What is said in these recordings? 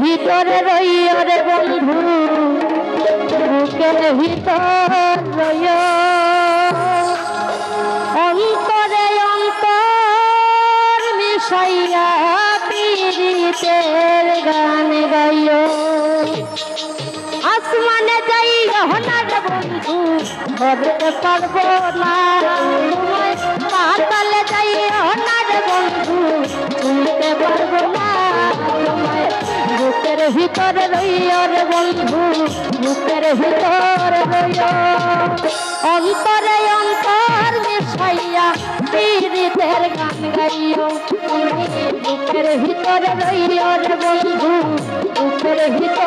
ভিতরে রইয় রে বন্ধু, বুকের ভিতর রইয়। অন্তরে অন্তর মিশাইয়া পীড়িতের গান গাইও। আসমানে যাই হনার বন্ধু ভিতরে রইয় রে বন্ধু বুকের ভিতরে রইয়। অন্তরে অন্তর মিশাইয়া পীড়িতের গান গাইও। বুকের ভিতরে রইয় রে বন্ধু বুকের ভিতরে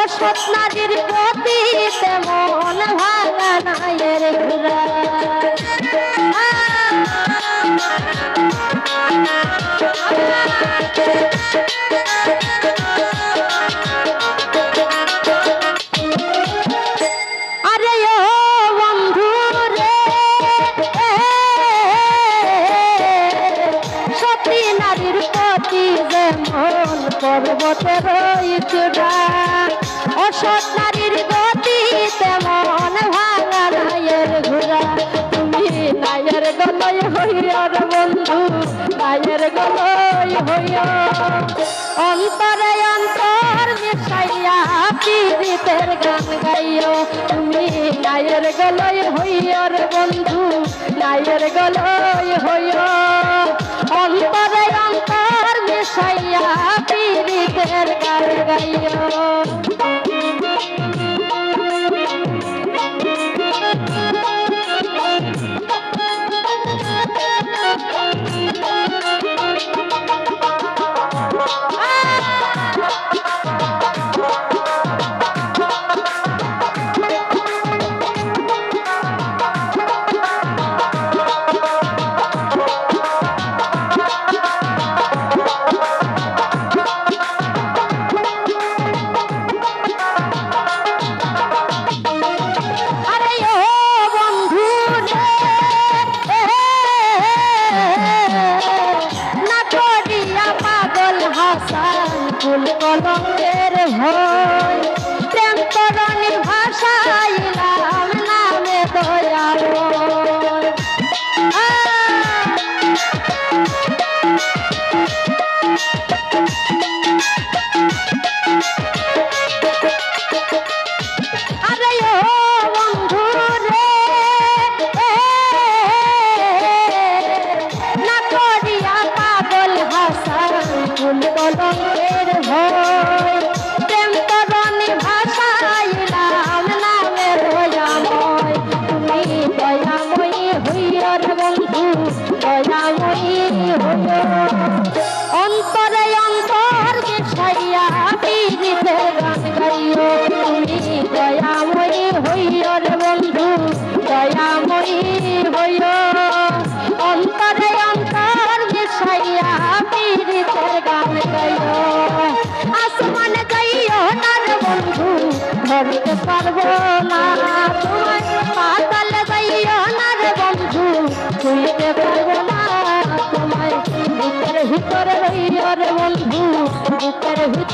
অসৎ নারীর প্রতি তেমন ভাঙা নায়ের ঘুরা আরে মন পর্বতে রইচুরা অসৎ নারীর গতি তেমন ভাঙা নায়ের ঘুরা তুমি নায়ের গলয় হইয়ার বন্ধু, নায়ের গলয় হইয়া অন্তরে অন্তর মিশাইয়া পীড়িতের গান গাইও। তুমি নায়ের গলয় হইয়ার বন্ধু, নায়ের গলয় হইয়া অন্তরে অন্তর মিশাইয়া পীড়িতের গান প্রেম করণীর দয়াময়ী হল অন্তরে অন্তর কে ছাইয়া বিনিতে গান গাইও তুমি, দয়াময়ী হইও রে বন্ধু, দয়াময়ী হইও। অন্তরে অন্তর কে ছাইয়া বিনিতে গান গাইও আসমান গাইও না রে বন্ধু, ধরতে পারব